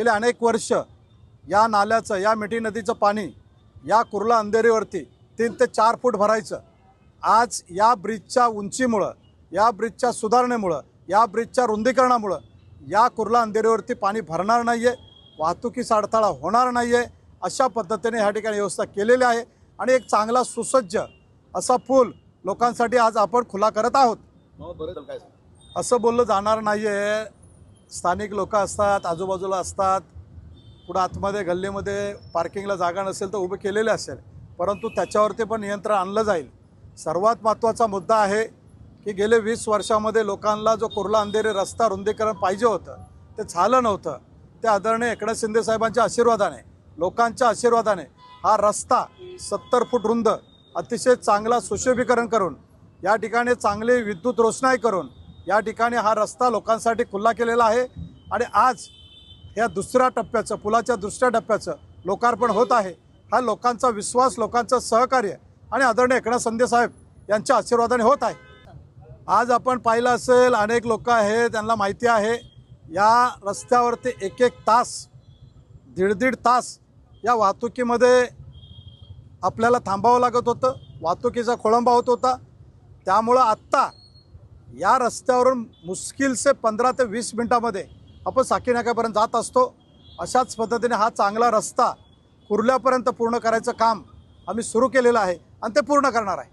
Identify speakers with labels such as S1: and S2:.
S1: गेले अनेक वर्ष या नाल्याचं या मिठी नदीचं पाणी या कुर्ला अंधेरीवरती तीन ते चार फूट भरायचं. आज या ब्रिजच्या उंचीमुळं या ब्रिजच्या सुधारणेमुळं या ब्रिजच्या रुंदीकरणामुळं या कुर्ला अंधेरीवरती पाणी भरणार नाही आहे वाहतुकीचा अडथळा होणार नाही आहे अशा पद्धतीने ह्या ठिकाणी व्यवस्था केलेली आहे आणि एक चांगला सुसज्ज असा पूल लोकांसाठी आज आपण खुला करत आहोत. असं बोललं जाणार नाही आहे स्थानिक लोक असतात आजूबाजूला असतात पुढं आतमध्ये गल्लीमध्ये पार्किंगला जागा नसेल तर उभे केलेले असेल परंतु त्याच्यावरती पण नियंत्रण आणलं जाईल. सर्वात महत्त्वाचा मुद्दा आहे की गेले वीस वर्षामध्ये लोकांना जो कुर्ला अंधेरी रस्ता रुंदीकरण पाहिजे होतं ते झालं नव्हतं. ते आदरणीय एकनाथ शिंदे साहेबांच्या आशीर्वादाने लोकांच्या आशीर्वादाने हा रस्ता सत्तर फूट रुंद अतिशय चांगला सुशोभीकरण करून या ठिकाणी चांगली विद्युत रोषणाई करून या ठिकाणी हा रस्ता लोकांसाठी खुला केलेला आहे आणि आज या दुसऱ्या टप्प्याचं पुलाच्या दुसऱ्या टप्प्याचं लोकार्पण होत आहे. हा लोकांचा विश्वास लोकांचं सहकार्य आणि आदरणीय एकनाथ संदे साहेब यांच्या आशीर्वादाने होत आहे. आज आपण पाहिलं असेल अनेक लोक आहेत त्यांना माहिती आहे या रस्त्यावरती एक एक तास दीड दीड तास या वाहतुकीमध्ये आपल्याला थांबावं लागत होतं वाहतुकीचा खोळंबा होत होता. त्यामुळं आत्ता या रस्त्यावरून मुश्किलसे पंधरा ते वीस मिनटामध्ये आपण साकीनाक्यापर्यंत जात असतो. अशाच पद्धतीने हा चांगला रस्ता कुर्ल्यापर्यंत पूर्ण करायचं काम आम्ही सुरू केलेलं आहे आणि ते पूर्ण करणार आहे.